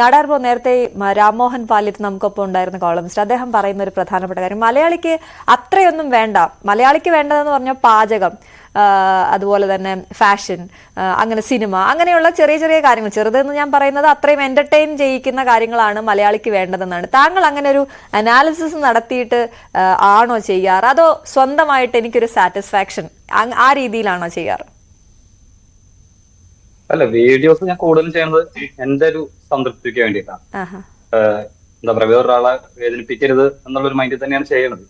നാടാർപോ നേരത്തെ രാംമോഹൻ പാലിത്ത് നമുക്കൊപ്പം ഉണ്ടായിരുന്ന കോളമിസ്റ്റ് അദ്ദേഹം പറയുന്ന ഒരു പ്രധാനപ്പെട്ട കാര്യം. മലയാളിക്ക് അത്രയൊന്നും വേണ്ട. മലയാളിക്ക് വേണ്ടതെന്ന് പറഞ്ഞാൽ പാചകം അതുപോലെ തന്നെ ഫാഷൻ അങ്ങനെ സിനിമ അങ്ങനെയുള്ള ചെറിയ ചെറിയ കാര്യങ്ങൾ. ചെറുതെന്ന് ഞാൻ പറയുന്നത് അത്രയും എന്റർടൈൻ ചെയ്യിക്കുന്ന കാര്യങ്ങളാണ് മലയാളിക്ക് വേണ്ടതെന്നാണ്. താങ്കൾ അങ്ങനെ ഒരു അനാലിസിസ് നടത്തിയിട്ട് ആണോ ചെയ്യാറ്? അതോ സ്വന്തമായിട്ട് എനിക്കൊരു സാറ്റിസ്ഫാക്ഷൻ ആ രീതിയിലാണോ ചെയ്യാറ്? അല്ല വീഡിയോസ് ഞാൻ കൂടുതലും ചെയ്യുന്നത് എന്റെ ഒരു സംതൃപ്തിക്ക് വേണ്ടിയിട്ടാണ്. എന്താ പറയാ വേറൊരാളെ വേദനിപ്പിക്കരുത് എന്നുള്ള ഒരു മൈൻഡിൽ തന്നെയാണ് ചെയ്യുന്നത്.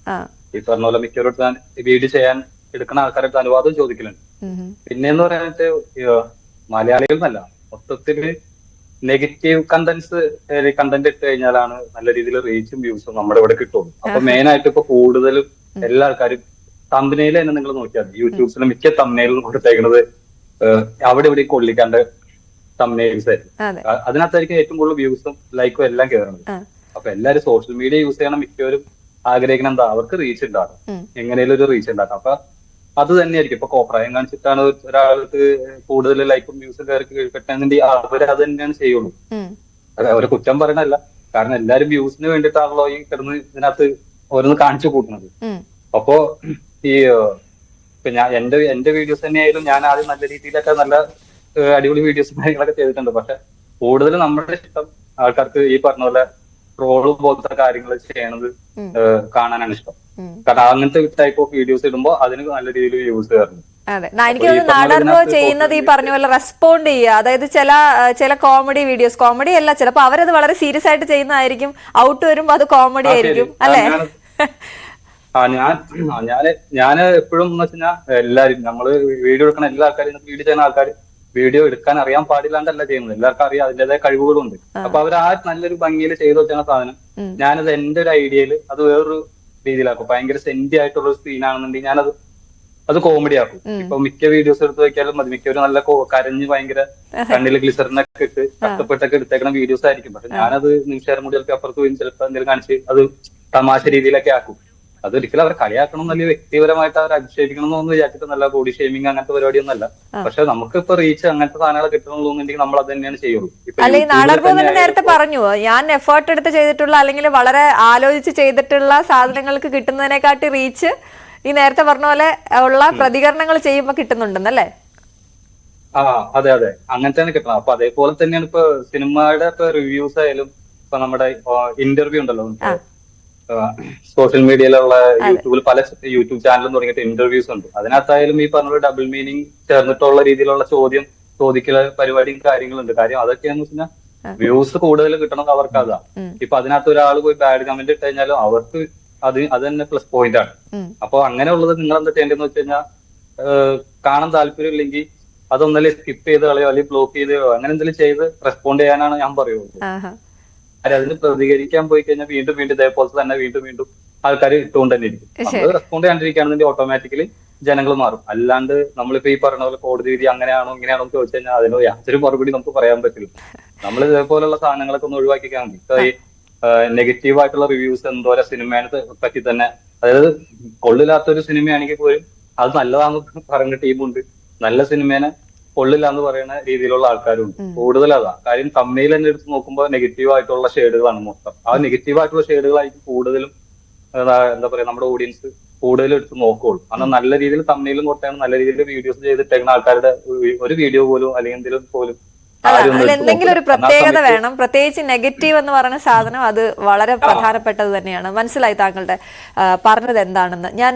ഈ പറഞ്ഞ പോലെ മിക്കവരും വീഡിയോ ചെയ്യാൻ എടുക്കുന്ന ആൾക്കാരുടെ അനുവാദം ചോദിക്കലുണ്ട്. പിന്നെ എന്ന് പറയാനായിട്ട് മലയാളികൾ എന്നല്ല മൊത്തത്തിൽ നെഗറ്റീവ് കണ്ടന്റ്സ് കണ്ടന്റ് ഇട്ട് കഴിഞ്ഞാലാണ് നല്ല രീതിയിൽ റീച്ചും വ്യൂസും നമ്മുടെ ഇവിടെ കിട്ടുള്ളൂ. അപ്പൊ മെയിൻ ആയിട്ട് ഇപ്പൊ കൂടുതലും എല്ലാ ആൾക്കാരും തമ്പനയിൽ തന്നെ നിങ്ങൾ നോക്കിയാൽ യൂട്യൂബിലെ മിക്ക തമ്പനയിലും കൊടുത്തേക്കുന്നത് അവിടെ ഇവിടെ കൊള്ളിക്കാണ്ട് തമ്പനയിൽസ് ആയിരുന്നു. അതിനകത്തായിരിക്കും ഏറ്റവും കൂടുതൽ വ്യൂസും ലൈക്കും എല്ലാം കയറുന്നത് അപ്പൊ എല്ലാരും സോഷ്യൽ മീഡിയ യൂസ് ചെയ്യണം മിക്കവരും ആഗ്രഹിക്കണം എന്താ? അവർക്ക് റീച്ച് ഉണ്ടാകും എങ്ങനെയുള്ള എങ്ങനെയും ഒരു റീച്ച് ഉണ്ടാക്കാം അപ്പൊ അത് തന്നെയായിരിക്കും. ഇപ്പൊ കോപ്രായം കാണിച്ചിട്ടാണ് ഒരാൾക്ക് കൂടുതൽ ലൈക്കും വ്യൂസും കയറി കിട്ടണമെന്നുണ്ടെങ്കിൽ അവർ അത് തന്നെയാണ് ചെയ്യുള്ളൂ. അതെ അവരെ കുറ്റം പറയണല്ല കാരണം എല്ലാരും വ്യൂസിന് വേണ്ടിയിട്ടാണല്ലോ ഈ കിടന്ന് ഇതിനകത്ത് ഓരോന്ന് കാണിച്ചു കൂട്ടുന്നത്. അപ്പോ ഈ ഇപ്പൊ ഞാൻ എന്റെ എന്റെ വീഡിയോസ് തന്നെയായാലും ഞാൻ ആദ്യം നല്ല രീതിയിലൊക്കെ നല്ല അടിപൊളി വീഡിയോസ് കാര്യങ്ങളൊക്കെ ചെയ്തിട്ടുണ്ട്. പക്ഷെ കൂടുതൽ നമ്മുടെ ഇഷ്ടം ആൾക്കാർക്ക് ഈ പറഞ്ഞ പോലെ ട്രോൾ പോലത്തെ കാര്യങ്ങൾ ചെയ്യണത് കാണാനാണ് ഇഷ്ടം. കാരണം അങ്ങനത്തെ ടൈപ്പ് ഓഫ് വീഡിയോസ് ഇടുമ്പോൾ അതിന് നല്ല രീതിയിൽ വ്യൂസ് കയറുന്നു അതെ. എനിക്ക് തോന്നുന്നു നാടാർമോ ചെയ്യുന്നത് ഈ പറഞ്ഞ പോലെ റെസ്പോണ്ട് ചെയ്യുക. അതായത് ചില ചില കോമഡി വീഡിയോസ് കോമഡി അല്ല ചിലപ്പോ അവരത് വളരെ സീരിയസ് ആയിട്ട് ചെയ്യുന്നതായിരിക്കും. ഔട്ട് വരുമ്പോ അത് കോമഡി ആയിരിക്കും. അല്ലേ? ആ ഞാൻ ആ, ഞാൻ ഞാൻ എപ്പോഴും എന്ന് വെച്ചാൽ എല്ലാരും നമ്മൾ വീഡിയോ എടുക്കുന്ന എല്ലാ ആൾക്കാരും വീഡിയോ ചെയ്യുന്ന ആൾക്കാർ വീഡിയോ എടുക്കാൻ അറിയാൻ പാടില്ലാണ്ടല്ല ചെയ്യുന്നത്. എല്ലാവർക്കും അറിയാം അതിന്റേതായ കഴിവുകളുണ്ട്. അപ്പൊ അവർ ആ നല്ലൊരു ഭംഗിയിൽ ചെയ്തു വെച്ചാൽ സാധനം. ഞാനത് എന്റെ ഒരു ഐഡിയയിൽ അത് വേറൊരു രീതിയിലാക്കും. ഭയങ്കര സെന്റി ആയിട്ടുള്ള ഒരു സീനാണെന്നുണ്ടെങ്കിൽ ഞാനത് അത് കോമഡി ആക്കും. ഇപ്പൊ മിക്ക വീഡിയോസ് എടുത്ത് വെക്കാലും മതി. മിക്കവരും നല്ല കരഞ്ഞ് ഭയങ്കര കണ്ണിൽ ഗ്ലിസറിനൊക്കെ ഇട്ട് കഷ്ടപ്പെട്ടൊക്കെ എടുത്തേക്കണ വീഡിയോസ് ആയിരിക്കും. പക്ഷെ ഞാനത് നിമിഷം ചിലപ്പോൾ അപ്പുറത്ത് പോയി ചിലപ്പോൾ എന്തെങ്കിലും കാണിച്ച് അത് തമാശ രീതിയിലൊക്കെ ആക്കും. അതൊരിക്കലും അവരെ കളിയാക്കണം എന്നല്ല വ്യക്തിപരമായിട്ട് അവരെ അധിക്ഷേപിക്കണം എന്നൊന്നും വിചാരിച്ചിട്ട് നല്ല ബോഡി ഷേമിങ് അങ്ങനത്തെ പരിപാടിയൊന്നുമല്ല. പക്ഷെ നമുക്ക് ഇപ്പൊ റീച്ച് അങ്ങനത്തെ സാധനങ്ങൾ കിട്ടണമെന്നുണ്ടെങ്കിൽ നമ്മൾ അത് തന്നെയാണ് ചെയ്യുള്ളൂ അല്ല നേരത്തെ പറഞ്ഞു ഞാൻ എഫേർട്ട് എടുത്ത് ചെയ്തിട്ടുള്ള അല്ലെങ്കിൽ വളരെ ആലോചിച്ച് ചെയ്തിട്ടുള്ള സാധനങ്ങൾക്ക് കിട്ടുന്നതിനെക്കാട്ടി റീച്ച് ഈ നേരത്തെ പറഞ്ഞ പോലെ ഉള്ള പ്രതികരണങ്ങൾ ചെയ്യുമ്പോൾ കിട്ടുന്നുണ്ടെന്നല്ലേ? ആ അതെ അതെ. അങ്ങനെ തന്നെ കിട്ടണം അപ്പൊ അതേപോലെ തന്നെയാണ് ഇപ്പൊ സിനിമയുടെ ഇപ്പൊ റിവ്യൂസ് ആയാലും ഇപ്പൊ നമ്മുടെ ഇന്റർവ്യൂ ഉണ്ടല്ലോ സോഷ്യൽ മീഡിയയിലുള്ള യൂട്യൂബിൽ പല യൂട്യൂബ് ചാനലും തുടങ്ങിയിട്ട് ഇന്റർവ്യൂസ് ഉണ്ട്. അതിനകത്തായാലും ഈ പറഞ്ഞ ഡബിൾ മീനിങ് ചേർന്നിട്ടുള്ള രീതിയിലുള്ള ചോദ്യം ചോദിക്കല പരിപാടിയും കാര്യങ്ങളുണ്ട്. കാര്യം അതൊക്കെയാന്ന് വെച്ചാൽ വ്യൂസ് കൂടുതൽ കിട്ടണത് അവർക്ക് അതാ. ഇപ്പൊ അതിനകത്ത് ഒരാൾ പോയി ബാഡ് കമന്റ് ഇട്ട് കഴിഞ്ഞാലും അവർക്ക് അത് അത് തന്നെ പ്ലസ് പോയിന്റ് ആണ്. അപ്പൊ അങ്ങനെയുള്ളത് നിങ്ങൾ എന്താ ചെയ്യേണ്ടതെന്ന് വെച്ച് കഴിഞ്ഞാൽ കാണാൻ താല്പര്യം ഇല്ലെങ്കിൽ അതൊന്നല്ലേ സ്കിപ്പ് ചെയ്ത് കളയോ അല്ലെങ്കിൽ ബ്ലോക്ക് ചെയ്തോ അങ്ങനെ എന്തെങ്കിലും ചെയ്ത് റെസ്പോണ്ട് ചെയ്യാനാണ് ഞാൻ പറയുള്ളൂ. കാര്യം അതിന് പ്രതികരിക്കാൻ പോയി കഴിഞ്ഞാൽ വീണ്ടും വീണ്ടും ഇതേപോലത്തെ തന്നെ വീണ്ടും വീണ്ടും ആൾക്കാർ ഇട്ടുകൊണ്ട് തന്നെ ഇരിക്കും അത് റെസ്പോണ്ട് ചെയ്യാണ്ടിരിക്കുകയാണെന്നുണ്ടെങ്കിൽ ഓട്ടോമാറ്റിക്കലി ജനങ്ങൾ മാറും. അല്ലാണ്ട് നമ്മളിപ്പോ ഈ പറഞ്ഞ പോലെ കോടതി വിധി അങ്ങനെയാണോ ഇങ്ങനെയാണോ എന്ന് ചോദിച്ചു കഴിഞ്ഞാൽ അതിന് യാതൊരു മറുപടി നമുക്ക് പറയാൻ പറ്റില്ല. നമ്മൾ ഇതേപോലുള്ള സാധനങ്ങളൊക്കെ ഒന്ന് ഒഴിവാക്കിക്കാൻ മതി ഈ നെഗറ്റീവ് ആയിട്ടുള്ള റിവ്യൂസ് എന്തോരം സിനിമയെ പറ്റി തന്നെ. അതായത് കൊള്ളില്ലാത്ത ഒരു സിനിമയാണെങ്കിൽ പോലും അത് നല്ലതാണെന്ന് പറഞ്ഞ ടീമുണ്ട് നല്ല സിനിമേനെ കൊള്ളില്ല എന്ന് പറയുന്ന രീതിയിലുള്ള ആൾക്കാരുണ്ട്. കൂടുതൽ അതാ. കാര്യം തമ്മയിൽ തന്നെ എടുത്ത് നോക്കുമ്പോൾ നെഗറ്റീവ് ആയിട്ടുള്ള ഷെയ്ഡുകളാണ് മൊത്തം. ആ നെഗറ്റീവ് ആയിട്ടുള്ള ഷെയ്ഡുകളായിരിക്കും കൂടുതലും എന്താ പറയാ നമ്മുടെ ഓഡിയൻസ് കൂടുതലും എടുത്ത് നോക്കുകയുള്ളൂ കാരണം നല്ല രീതിയിൽ തമ്മിലും കൊട്ടാണ് നല്ല രീതിയിൽ വീഡിയോസ് ചെയ്തിട്ടേക്കുന്ന ആൾക്കാരുടെ ഒരു- വീഡിയോ പോലും അല്ലെങ്കിൽ എന്തെങ്കിലും പോലും എന്തെങ്കിലും ഒരു പ്രത്യേകത വേണം. പ്രത്യേകിച്ച് നെഗറ്റീവ് എന്ന് പറയുന്ന സാധനം അത് വളരെ പ്രധാനപ്പെട്ടത് തന്നെയാണ്. മനസ്സിലായി താങ്കളുടെ പറഞ്ഞത് എന്താണെന്ന്. ഞാൻ